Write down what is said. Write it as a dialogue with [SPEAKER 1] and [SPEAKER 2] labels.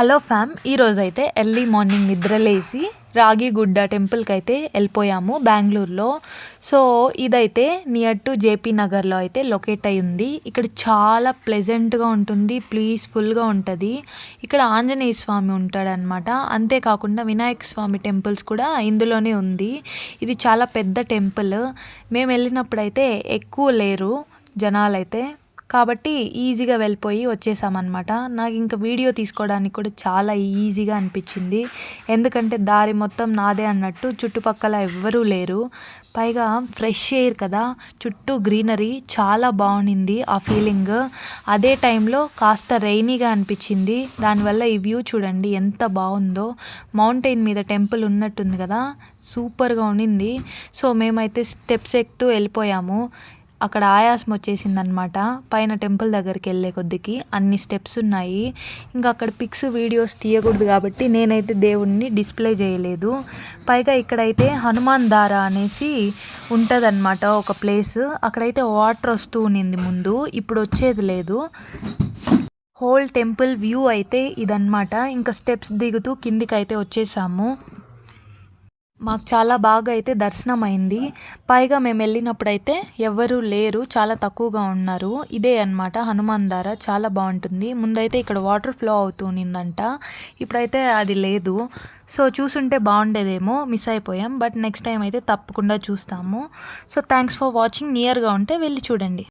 [SPEAKER 1] Hello ఫ్యామ్ ఈరోజు అయితే ఎర్లీ మార్నింగ్ నిద్రలేసి రాగిగుడ్డ టెంపుల్కి అయితే వెళ్ళిపోయాము బెంగళూరులో. సో ఇదైతే నియర్ టు జేపీ నగర్లో అయితే లొకేట్ అయి ఉంది ఇక్కడ చాలా ప్లెజెంట్గా ఉంటుంది పీస్ఫుల్గా ఉంటుంది. ఇక్కడ ఆంజనేయ స్వామి ఉంటాడనమాట అంతేకాకుండా వినాయక స్వామి టెంపుల్స్ కూడా ఇందులోనే ఉంది. ఇది చాలా పెద్ద టెంపుల్. మేము వెళ్ళినప్పుడు అయితే ఎక్కువ లేరు జనాలైతే. కాబట్టి ఈజీగా వెళ్ళిపోయి వచ్చేసామన్నమాట. నాకు ఇంకా వీడియో తీసుకోవడానికి కూడా చాలా ఈజీగా అనిపించింది. ఎందుకంటే దారి మొత్తం నాదే అన్నట్టు చుట్టుపక్కల ఎవ్వరూ లేరు. పైగా ఫ్రెష్ ఎయిర్ కదా. చుట్టూ గ్రీనరీ చాలా బాగుండింది ఆ ఫీలింగ్. అదే టైంలో కాస్త రైనీగా అనిపించింది. దానివల్ల ఈ వ్యూ చూడండి ఎంత బాగుందో. మౌంటైన్ మీద టెంపుల్ ఉన్నట్టుంది కదా. సూపర్గా ఉండింది. సో మేమైతే స్టెప్స్ ఎక్కుతూ వెళ్ళిపోయాము. అక్కడ ఆయాసం వచ్చేసింది అనమాట పైన టెంపుల్ దగ్గరికి వెళ్ళే కొద్దికి అన్ని స్టెప్స్ ఉన్నాయి. ఇంకా అక్కడ పిక్స్ వీడియోస్ తీయకూడదు కాబట్టి నేనైతే దేవుణ్ణి డిస్ప్లే చేయలేదు. పైగా ఇక్కడైతే హనుమాన్ దార అనేసి ఉంటుందన్నమాట ఒక ప్లేస్. అక్కడైతే వాటర్ వస్తూ ఉన్నింది ముందు. ఇప్పుడు వచ్చేది లేదు. హోల్ టెంపుల్ వ్యూ అయితే ఇదన్నమాట. ఇంకా స్టెప్స్ దిగుతూ కిందికి అయితే వచ్చేసాము. మాకు చాలా బాగా అయితే దర్శనం అయింది పైగా మేము వెళ్ళినప్పుడైతే ఎవ్వరూ లేరు చాలా తక్కువగా ఉన్నారు. ఇదే అనమాట హనుమాన్ దార చాలా బాగుంటుంది. ముందైతే ఇక్కడ వాటర్ ఫ్లో అవుతుందంట ఇప్పుడైతే అది లేదు. సో చూసుంటే బాగుండేదేమో మిస్ అయిపోయాం. బట్ నెక్స్ట్ టైం అయితే తప్పకుండా చూస్తాము. సో థ్యాంక్స్ ఫర్ వాచింగ్ నియర్గా ఉంటే వెళ్ళి చూడండి.